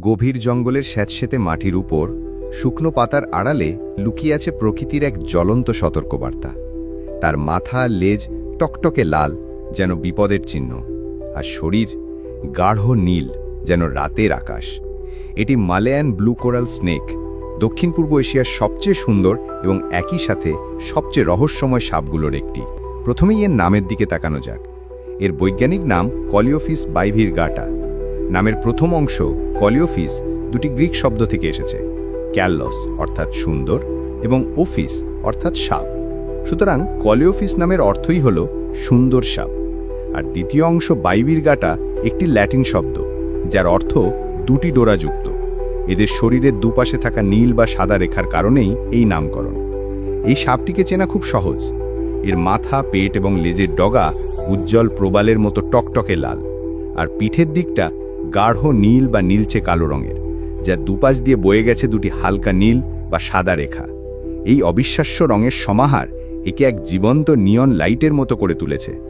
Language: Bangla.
গভীর জঙ্গলের স্যাঁতস্যাঁতে মাটির উপর, শুকনো পাতার আড়ালে লুকিয়ে আছে প্রকৃতির এক জ্বলন্ত সতর্কবার্তা। তার মাথা লেজ টকটকে লাল, যেন বিপদের চিহ্ন, আর শরীর গাঢ় নীল, যেন রাতের আকাশ। এটি মালয়ান ব্লু কোরাল স্নেক, দক্ষিণ পূর্ব এশিয়ার সবচেয়ে সুন্দর এবং একই সাথে সবচেয়ে রহস্যময় সাপগুলোর একটি। প্রথমেই এর নামের দিকে তাকানো যাক। এর বৈজ্ঞানিক নাম কলিওফিস বাইভির গাটা নামের প্রথম অংশ কলিওফিস দুটি গ্রিক শব্দ থেকে এসেছে, ক্যাললস অর্থাৎ সুন্দর এবং ওফিস অর্থাৎ সাপ। সুতরাং কলিওফিস নামের অর্থই হল সুন্দর সাপ। আর দ্বিতীয় অংশ বাইবির গাটা একটি ল্যাটিন শব্দ, যার অর্থ দুটি ডোরাযুক্ত এদের শরীরের দুপাশে থাকা নীল বা সাদা রেখার কারণেই এই নামকরণ। এই সাপটিকে চেনা খুব সহজ। এর মাথা, পেট এবং লেজের ডগা উজ্জ্বল প্রবালের মতো টকটকে লাল। আর পিঠের দিকটা গাঢ় নীল বা নীলচে কালো রঙের, যা দুপাশ দিয়ে বয়ে গেছে দুটি হালকা নীল বা সাদা রেখা। এই অবিশ্বাস্য রঙের সমাহার একে এক জীবন্ত নিয়ন লাইটের মতো করে তুলেছে।